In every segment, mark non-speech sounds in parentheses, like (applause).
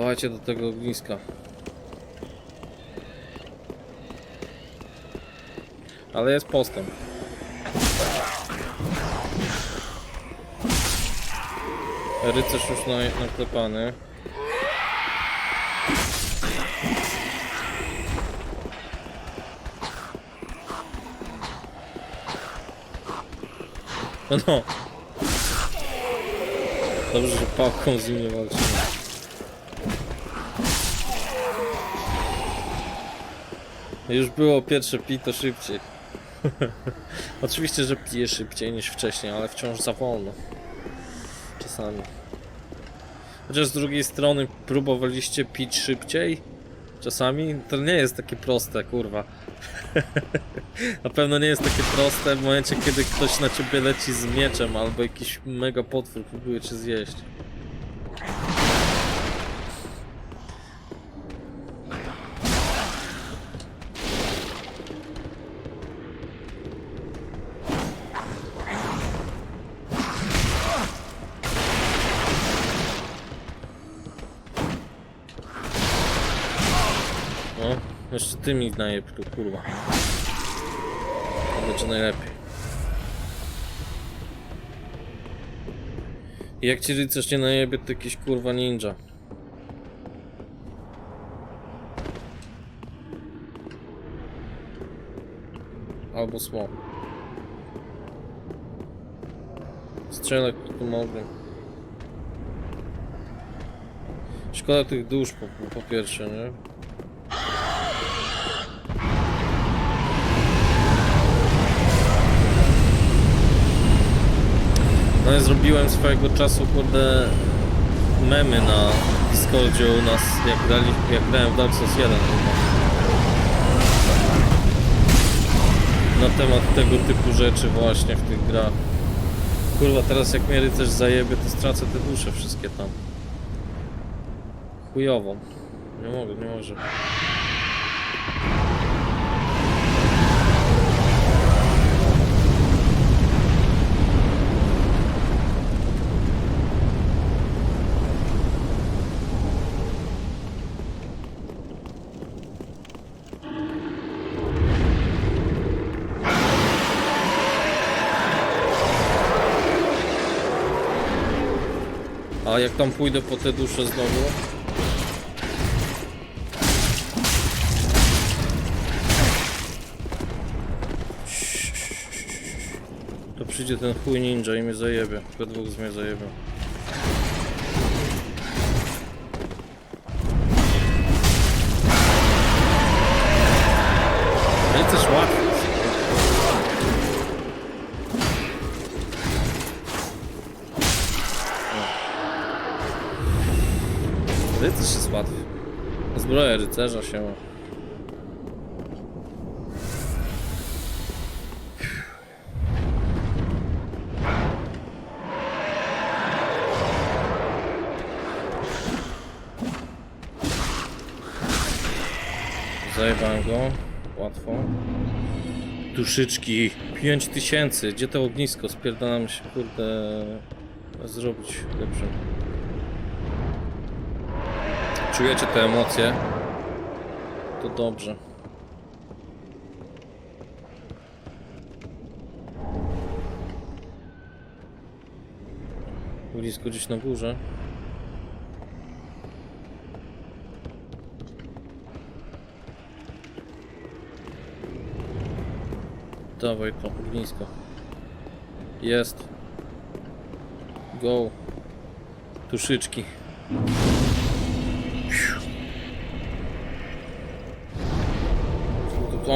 Dawajcie do tego ogniska. Ale jest postęp. Rycerz już na, naklepany. No no. Dobrze, że pałką z nim nie walczymy. Już było pierwsze pi, to szybciej. (laughs) Oczywiście, że piję szybciej niż wcześniej, ale wciąż za wolno. Czasami. Chociaż z drugiej strony próbowaliście pić szybciej? Czasami? To nie jest takie proste, kurwa. (laughs) na pewno nie jest takie proste w momencie, kiedy ktoś na ciebie leci z mieczem albo jakiś mega potwór próbuje cię zjeść. Jeszcze ty mi najeb tu, kurwa. To będzie najlepiej. I jak ci rycerz nie najebie, to jakiś kurwa ninja. Albo smok. Strzelek tu mogę. Szkoda tych dusz po, po pierwsze, nie? No ja zrobiłem swojego czasu kurde memy na Discordzie u nas jak grali, jak grałem w Dark Souls 1 chyba. Na temat tego typu rzeczy właśnie w tych grach. Kurwa teraz jak mnie rycerz zajebie to stracę te dusze wszystkie tam. Chujowo. Nie mogę, nie może. Jak tam pójdę po te dusze znowu? To przyjdzie ten chuj ninja i mnie zajebie. We dwóch z mnie zajebią. Ale też Rycerz jest łatwy. Zbroja rycerza się ma. Zajebałem go. Łatwo. Duszyczki. 5000. Gdzie to ognisko? Spierdalam się, kurde, zrobić lepsze. Czujecie te emocje? To dobrze. Blisko gdzieś na górze. Dawaj to ognisko. Jest. Go. Tuszyczki.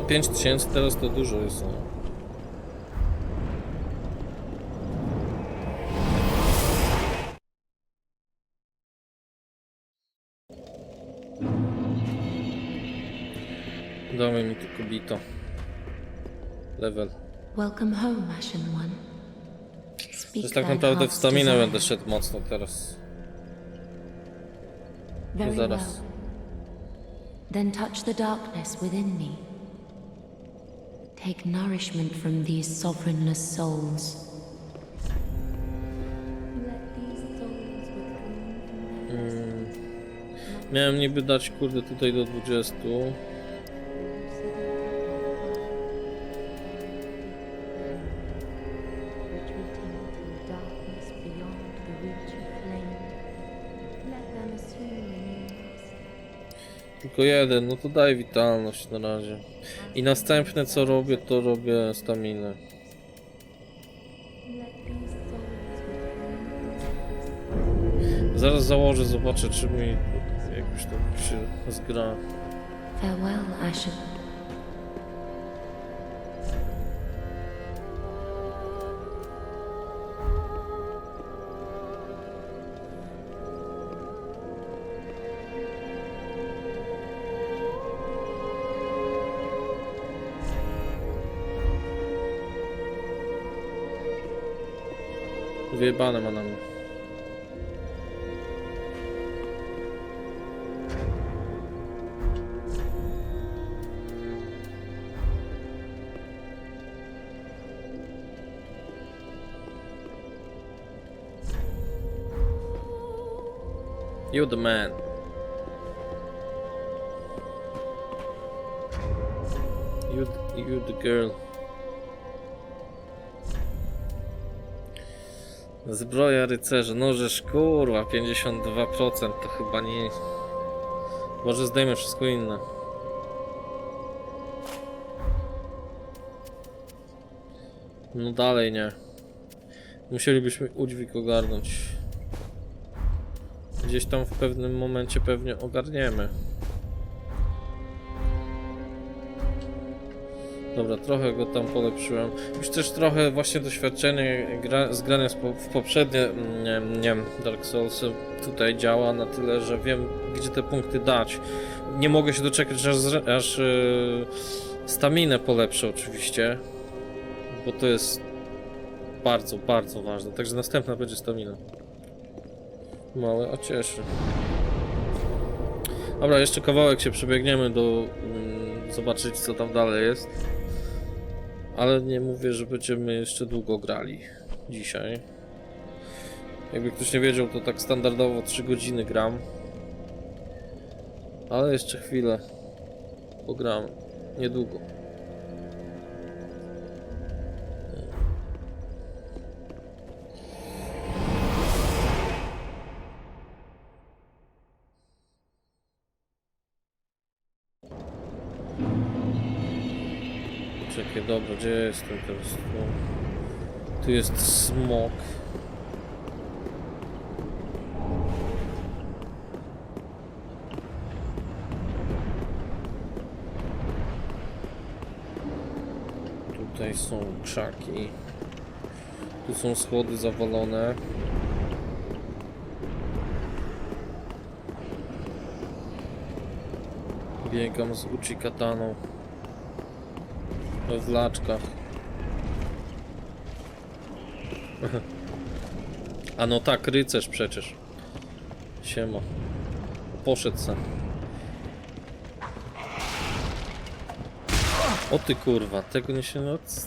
O, 5000 teraz to dużo jest. No. Dawaj mi tu kobito. Level. Welcome home, Ashen One. Jest tak naprawdę w staminę będę szedł mocno teraz. Very zaraz. Then touch the darkness within me. Take nourishment from these sovereignless souls. Miałem niby dać kurde tutaj do 20. Tylko jeden, no to daj witalność na razie. I następne co robię, to robię staminę. Zaraz założę, zobaczę czy mi jakoś to się zgra. Farewell, Ashen. Wyjebane ma na mnie. You the man. You, you the girl. Zbroja rycerza, no żeż kurwa, 52% to chyba nie... Może zdejmę wszystko inne. No dalej nie. Musielibyśmy udźwig ogarnąć. Gdzieś tam w pewnym momencie pewnie ogarniemy. Dobra, trochę go tam polepszyłem. Już też trochę właśnie doświadczenie gra, z grania w poprzednie mm, nie, nie Dark Souls tutaj działa na tyle, że wiem gdzie te punkty dać. Nie mogę się doczekać aż, aż yy, staminę polepszę oczywiście, bo to jest bardzo, bardzo ważne. Także następna będzie stamina. Małe, a cieszy. Dobra, jeszcze kawałek się przebiegniemy do mm, zobaczyć co tam dalej jest. Ale nie mówię, że będziemy jeszcze długo grali dzisiaj. Jakby ktoś nie wiedział, to tak standardowo 3 godziny gram. Ale jeszcze chwilę pogram. Niedługo. Czekaj, dobra, gdzie jestem teraz? Tu, tu jest smok. Tutaj są krzaki. Tu są schody zawalone. Biegam z Uchi kataną w laczkach. A no tak, rycerz przecież. Siema. Poszedł se. O ty kurwa, tego nie się noc.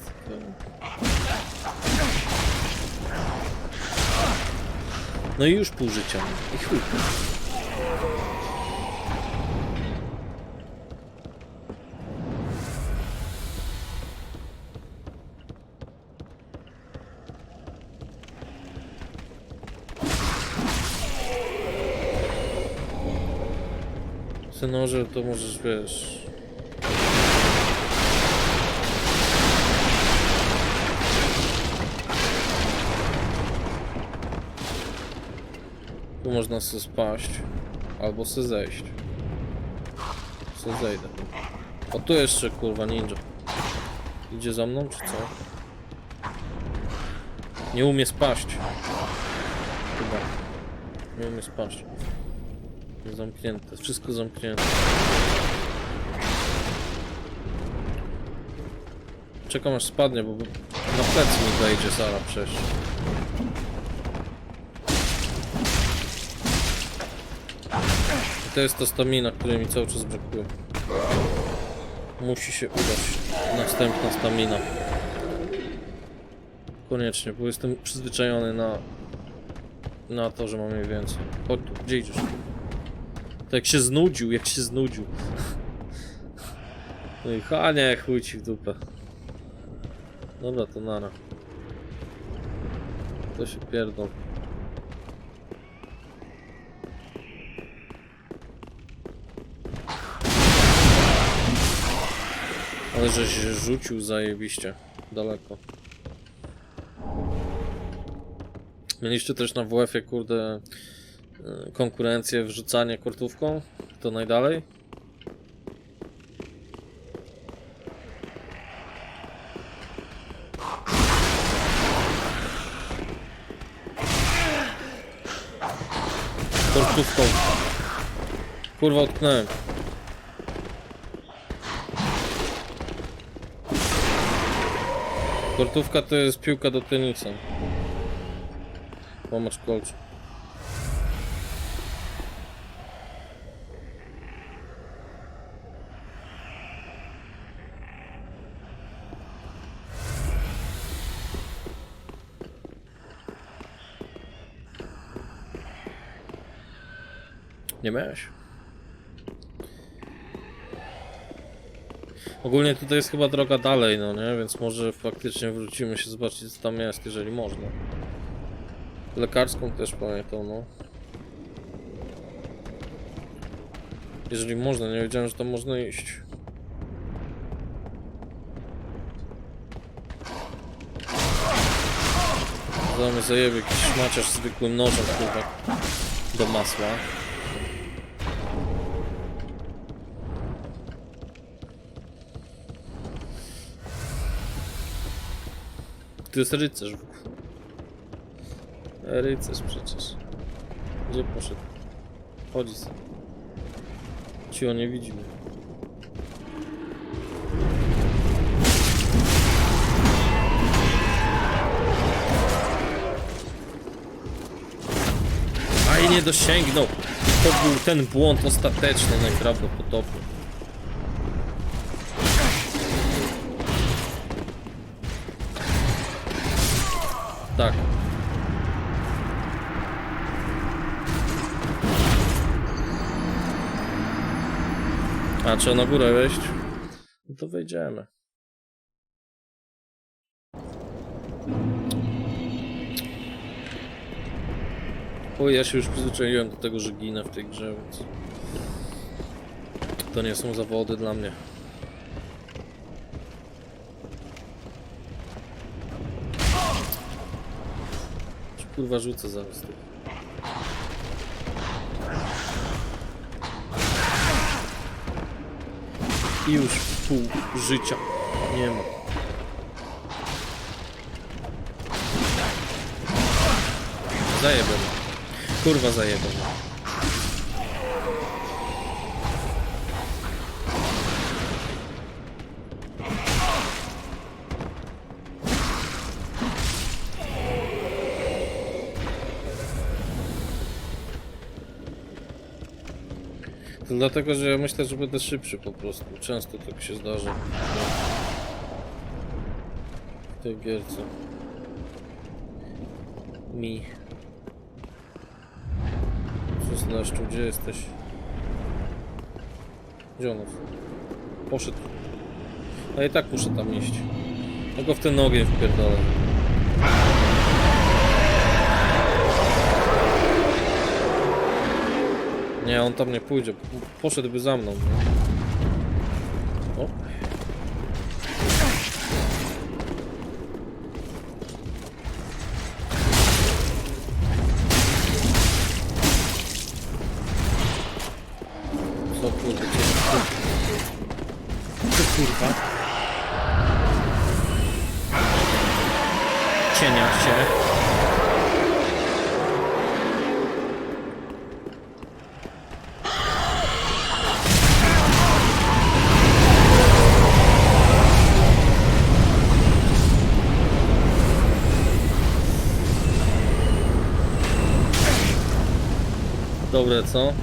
No i już pół życia. I chuj. Synorze, to możesz, wiesz... Tu można sobie spaść, albo sobie zejść. Se zejdę. O tu jeszcze kurwa ninja. Idzie za mną, czy co? Nie umie spaść. Chyba. Nie umie spaść. Zamknięte, wszystko zamknięte. Czekam aż spadnie, bo na plecy mi wejdzie Sara przecież. I to jest to stamina, której mi cały czas brakuje. Musi się udać następna stamina. Koniecznie, bo jestem przyzwyczajony na na to, że mam jej więcej. Chodź tu, gdzie idziesz? To jak się znudził, jak się znudził. No i a nie, chuj ci w dupę. Dobra, to nara. To się pierdol. Ale że się rzucił zajebiście. Daleko. Mieliście też na WF-ie, kurde, konkurencję wrzucanie kortówką? To najdalej? Kortówką. Kurwa, utknąłem. Kortówka to jest piłka do tenisa. Pomacz kolcz. Nie miałeś? Ogólnie tutaj jest chyba droga dalej, no nie? Więc może faktycznie wrócimy się zobaczyć co tam jest, jeżeli można. Lekarską też pamiętam, no. Jeżeli można, nie wiedziałem, że tam można iść. Mnie zajebie jakiś szmaciarz z zwykłym nożem, kurwa, do masła. To jest rycerz. Rycerz przecież. Gdzie poszedł? Chodzi sobie. Cicho, nie widzi mnie. A i nie dosięgnął. To był ten błąd ostateczny najprawdopodobniej. A trzeba na górę wejść? No to wejdziemy. Oj, ja się już przyzwyczaiłem do tego, że ginę w tej grze, więc... To nie są zawody dla mnie. Czy kurwa rzucę zaraz tu. I już pół życia nie ma. Zajebę. Kurwa zajebę. To dlatego, że ja myślę, że będę szybszy po prostu. Często tak się zdarza. W tej gierce. Mi. Przyznaszczu, gdzie jesteś? Jest? Poszedł. A i tak muszę tam iść. Go w ten ogień wpierdolę. Nie, on tam nie pójdzie. Poszedłby za mną. Nie? Dobre, co?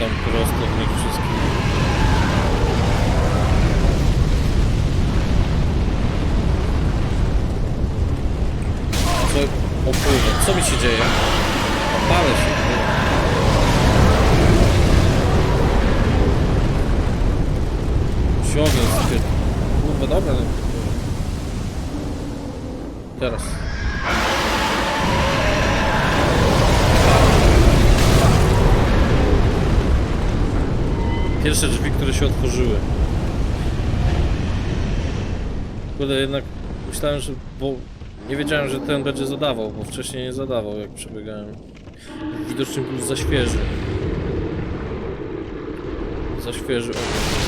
Wszystkim. Co? O kurde, co mi się dzieje? Palę się. Siądę sobie. Kurwa, dobra. Teraz. Pierwsze drzwi, które się otworzyły. Kurde, jednak myślałem, że... bo nie wiedziałem, że ten będzie zadawał, bo wcześniej nie zadawał, jak przebiegałem. Widocznie był za świeży. Za świeży ogień.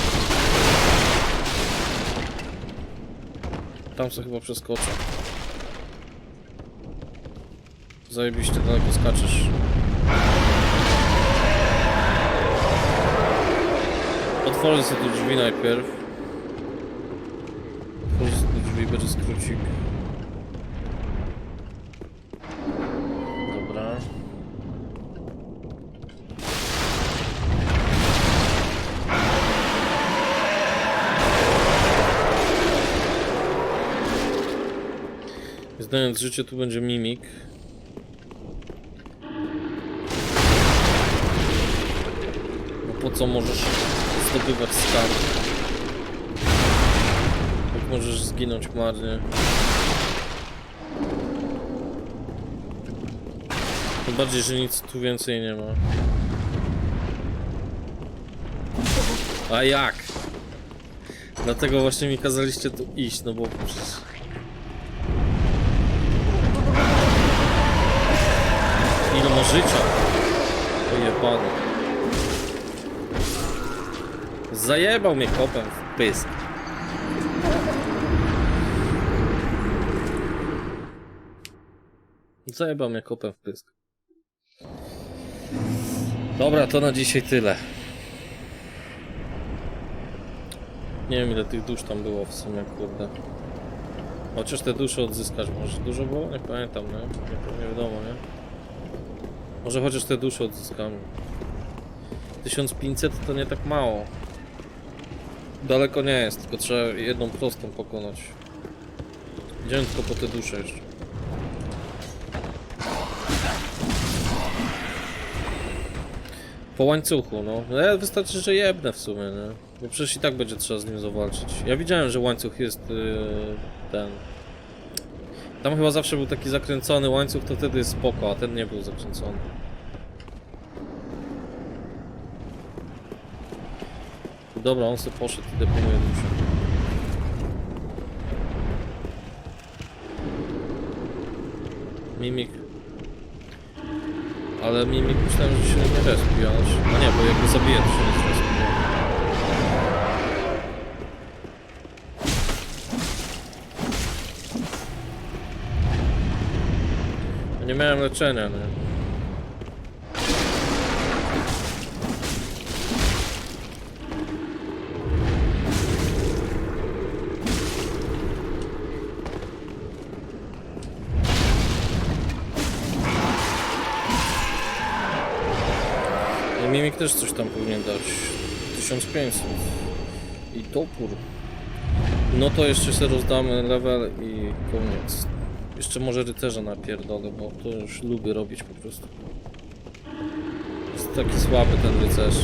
Tam co chyba przeskoczę. Zajebiście daleko skaczesz. Otworzę sobie te drzwi najpierw. Otworzę sobie te drzwi, będzie skrócik. Dobra. Znając życie, tu będzie mimik. No po co możesz zdobywać skarb? Jak możesz zginąć marnie? Tym bardziej, że nic tu więcej nie ma. A jak? Dlatego właśnie mi kazaliście tu iść, no bo przecież... Ile ma życia? Ojebany. Zajebał mnie kopem w pysk. Zajebał mnie kopem w pysk. Dobra, to na dzisiaj tyle. Nie wiem ile tych dusz tam było w sumie, kurde. Chociaż te dusze odzyskać może. Dużo było? Nie pamiętam, nie? Nie, nie wiadomo, nie? Może chociaż te dusze odzyskamy. 1500 to nie tak mało. Daleko nie jest, tylko trzeba jedną prostą pokonać. Idziemy tylko po te dusze jeszcze. Po łańcuchu, no. no ja wystarczy, że jebnę w sumie, nie? Bo przecież i tak będzie trzeba z nim zawalczyć. Ja widziałem, że łańcuch jest yy, ten. Tam chyba zawsze był taki zakręcony łańcuch, to wtedy jest spoko, a ten nie był zakręcony. Dobra, on sobie poszedł i deponuje duszę. Mimik. Ale mimik myślałem, że się nie respi, się... No nie, bo jak go zabiję, to się nie zrespi. Ja Nie miałem leczenia, nie? Też coś tam powinien dać. 1500. I topór. No to jeszcze sobie rozdamy level i koniec. Jeszcze może rycerza napierdolę, bo to już lubię robić po prostu. Jest taki słaby ten rycerz.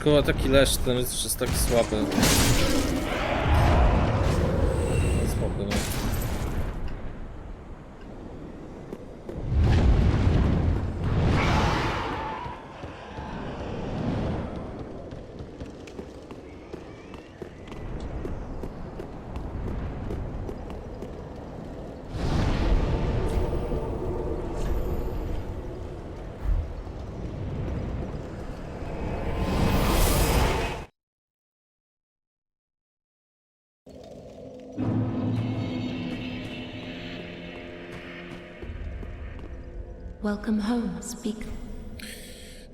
Skoro taki lesz, ten rycerz jest taki słaby. Welcome home, speak.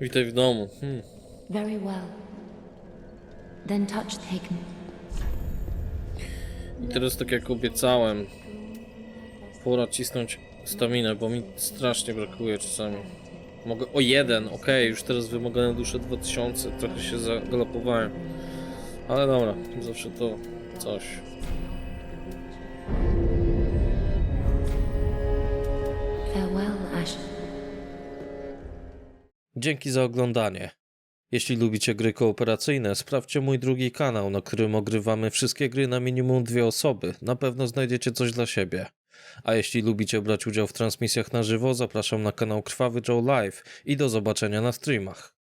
Witaj w domu. Hmm. Very well. Then touch Taken. I teraz tak jak obiecałem, pora cisnąć staminę, bo mi strasznie brakuje czasami. Mogę o jeden, okej, już teraz wymagane dusze 2000, trochę się zagalopowałem. Ale dobra, zawsze to coś. Dzięki za oglądanie. Jeśli lubicie gry kooperacyjne, sprawdźcie mój drugi kanał, na którym ogrywamy wszystkie gry na minimum dwie osoby. Na pewno znajdziecie coś dla siebie. A jeśli lubicie brać udział w transmisjach na żywo, zapraszam na kanał Krwawy Joe Live i do zobaczenia na streamach.